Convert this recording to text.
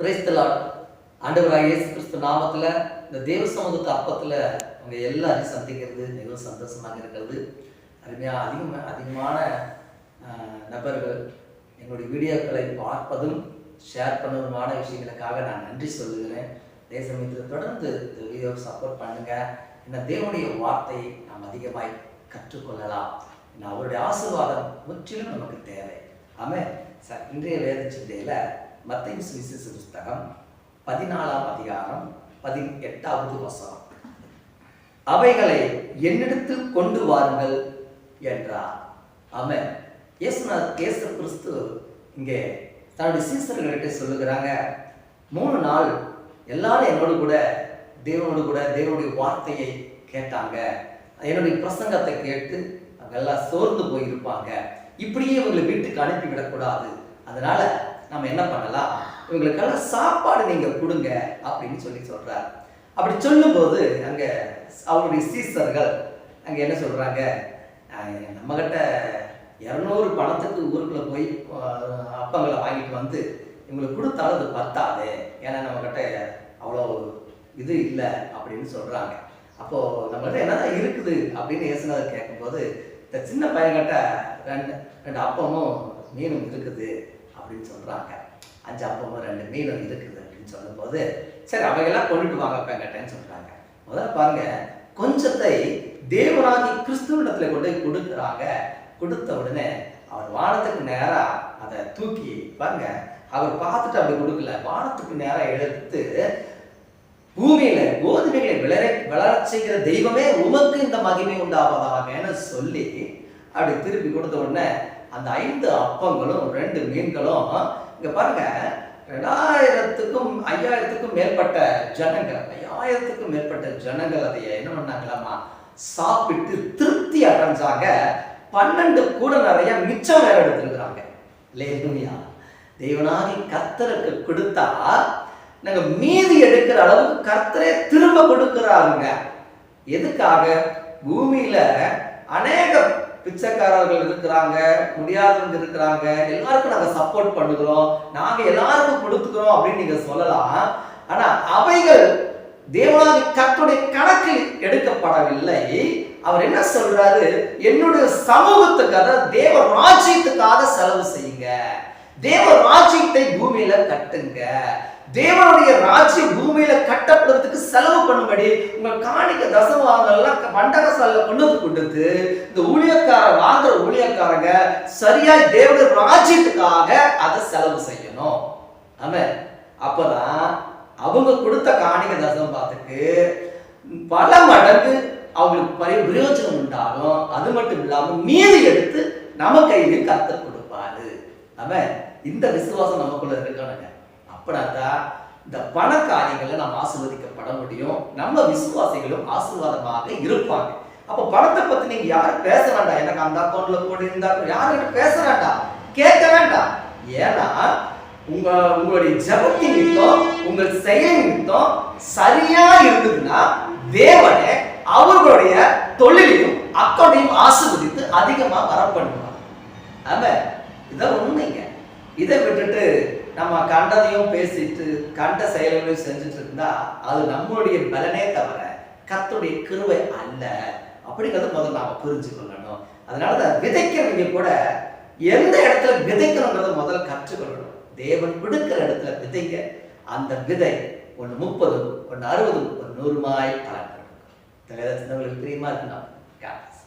Praise the Lord ஆண்டவராக இயேசு கிறிஸ்து நாமத்தில் இந்த தேவ சமூகத்து அப்பத்தில் அவங்க எல்லாரையும் சந்திக்கிறது மிகவும் சந்தோஷமாக இருக்கிறது. அருமையாக அதிகமாக அதிகமான நபர்கள் என்னுடைய வீடியோக்களை பார்ப்பதும் ஷேர் பண்ணுவதுமான விஷயங்களுக்காக நான் நன்றி சொல்லுகிறேன். அதே சமயத்தில் தொடர்ந்து இந்த வீடியோ சப்போர்ட் பண்ணுங்கள் இந்த தேவனுடைய வார்த்தையை நாம் அதிகமாய் கற்றுக்கொள்ளலாம். அவருடைய ஆசீர்வாதம் முற்றிலும் நமக்கு தேவை. ஆமாம் சார் இன்றைய வேத சிந்தையில் மத்திய சுவிசேஷ புஸ்தகம் பதினாலாம் அதிகாரம் பதினெட்டாவது வசனம். அவைகளை என்னிடத்தில் கொண்டு வாருங்கள் என்றார். அவன் இயேசுநாத் இயேசு கிறிஸ்து இங்கே தன்னுடைய சீசர்கள்கிட்ட சொல்லுகிறாங்க மூணு நாள் எல்லாரும் என்னோடு கூட தேவனோடு கூட தேவனுடைய வார்த்தையை கேட்டாங்க. என்னுடைய பிரசங்கத்தை கேட்டு அவங்க எல்லாம் சோர்ந்து போயிருப்பாங்க. இப்படியே இவங்களை வீட்டுக்கு அனுப்பி விடக்கூடாது அதனால நம்ம என்ன பண்ணலாம்? இவங்களுக்கெல்லாம் சாப்பாடு நீங்க கொடுங்க அப்படின்னு சொல்லி சொல்றார். அப்படி சொல்லும்போது அங்க அவருடைய சீசர்கள் அங்க என்ன சொல்றாங்க? நம்ம கிட்ட இரநூறு பணத்துக்கு ஊருக்குள்ள போய் அப்பங்களை வாங்கிட்டு வந்து இவங்களுக்கு கொடுத்தாலும் அது பத்தாது. ஏன்னா நம்ம கிட்ட அவ்வளோ இது இல்லை அப்படின்னு சொல்றாங்க. அப்போ நம்மகிட்ட என்னதான் இருக்குது அப்படின்னு இயேசுநாதர் கேட்கும்போது இந்த சின்ன பையன்கிட்ட ரெண்டு ரெண்டு அப்பமும் மீனும் இருக்குது. அப்படின்னு சொல்கிறாங்க அஞ்சு அப்பவும் ரெண்டு மீனும் இருக்குது அப்படின்னு சொல்லும்போது சரி அவையெல்லாம் கொண்டுட்டு வாங்க கேட்டேன்னு சொல்கிறாங்க முதல்ல பாருங்க கொஞ்சத்தை தேவனாகி கிறிஸ்துவனிடத்துல கொண்டு போய் கொடுக்குறாங்க. கொடுத்த உடனே அவர் வானத்துக்கு நேராக அதை தூக்கி பாருங்க அவர் பார்த்துட்டு அப்படி கொடுக்கல. வானத்துக்கு நேராக எடுத்து பூமியில கோதுமைகளை விளர வளரச் செய்கிற தெய்வமே உமக்கு இந்த மகிமை உண்டாவதாகன்னு சொல்லி அப்படி திருப்பி கொடுத்த உடனே அந்த ஐந்து அப்பங்களும் ரெண்டு மீன்களும் இங்க பாருங்க ரெண்டாயிரத்துக்கும் ஐயாயிரத்துக்கும் மேற்பட்ட ஜனங்கள் ஐயாயிரத்துக்கும் மேற்பட்ட ஜனங்கள் அதை என்ன பண்ணாங்களாமா சாப்பிட்டு திருப்தி அடைஞ்சாங்க. பன்னெண்டு கூட நிறைய மிச்சம் வேற எடுத்துருக்குறாங்க. இல்லையா தெய்வனாகி கத்தருக்கு கொடுத்தா நாங்க மீதி எடுக்கிற அளவுக்கு கர்த்தரே திரும்ப கொடுக்கிறாருங்க. எதுக்காக? பூமியில அநேக பிச்சைக்காரர்கள் இருக்கிறாங்க முடியாதவங்க இருக்கிறாங்க எல்லாருக்கும் நாங்க சப்போர்ட் பண்ணுகிறோம் நாங்க எல்லாருக்கும் கொடுத்துக்கிறோம் அப்படின்னு நீங்க சொல்லலாம். ஆனா அவைகள் தேவனாதி கத்துடைய கணக்கில் எடுக்கப்படவில்லை. அவர் என்ன சொல்றாரு? என்னுடைய சமூகத்துக்காக தேவ ராஜ்யத்துக்காக செலவு செய்யுங்க. தேவ ராஜ்யத்தை பூமியில கட்டுங்க. தேவனுடைய ராஜ்யம் பூமியில கட்டப்படுறதுக்கு செலவு பண்ணும்படி உங்க காணிக்க தசவாங்கெல்லாம் பண்டகசால கொண்டு வந்து கொடுத்து இந்த ஊழியக்கார வாங்குற ஊழியக்காரங்க சரியாய் தேவனுடைய ராஜ்யத்துக்காக அதை செலவு செய்யணும். ஆமே அப்பதான் அவங்க கொடுத்த காணிக்க தசம்பாத்துக்கு பல மடங்கு அவங்களுக்கு பரி பிரயோஜனம் உண்டாகும். அது மட்டும் இல்லாம மீதி எடுத்து நம்ம கையில் கர்த்தர் கொடுப்பாரு. ஆமே இந்த விசுவாசம் நமக்குள்ள இருக்கணுங்க. அப்படின்னாதான் இந்த பண காரியங்களை நாம் ஆசீர்வதிக்கப்பட முடியும். நம்ம விசுவாசிகளும் ஆசீர்வாதமாக இருப்பாங்க. அப்ப பணத்தை பத்தி நீங்க யாரும் பேச வேண்டாம். எனக்கு அந்த அக்கௌண்ட்ல போடு இந்த யாருக்கிட்ட பேச வேண்டாம். கேட்க வேண்டாம். ஏன்னா உங்க உங்களுடைய ஜபத்தின் நிமித்தம் உங்கள் செயல் நிமித்தம் சரியா இருந்ததுன்னா தேவனே அவர்களுடைய தொழிலையும் அக்கௌண்டையும் ஆசிர்வதித்து அதிகமா வர பண்ணுவார். ஆமா இதை உண்மைங்க. இதை விட்டுட்டு நம்ம கண்டதையும் பேசிட்டு கண்ட செயல்களையும் செஞ்சுட்டு இருந்தா அது நம்மளுடைய பலனே தவிர கத்துடைய கிருவை அல்ல. அப்படிங்கிறத முதல்ல நாம புரிஞ்சு கொள்ளணும். அதனால தான் விதைக்கிறவங்க கூட எந்த இடத்துல விதைக்கணுங்கிறத முதல்ல கற்றுக்கொள்ளணும். தேவன் விடுக்கிற இடத்துல விதைங்க அந்த விதை ஒன்று முப்பதும் ஒன்று அறுபதும் ஒரு நூறுமாய் பலன் கொடுக்கும். இந்த பிரியமா இருக்கணும்? God.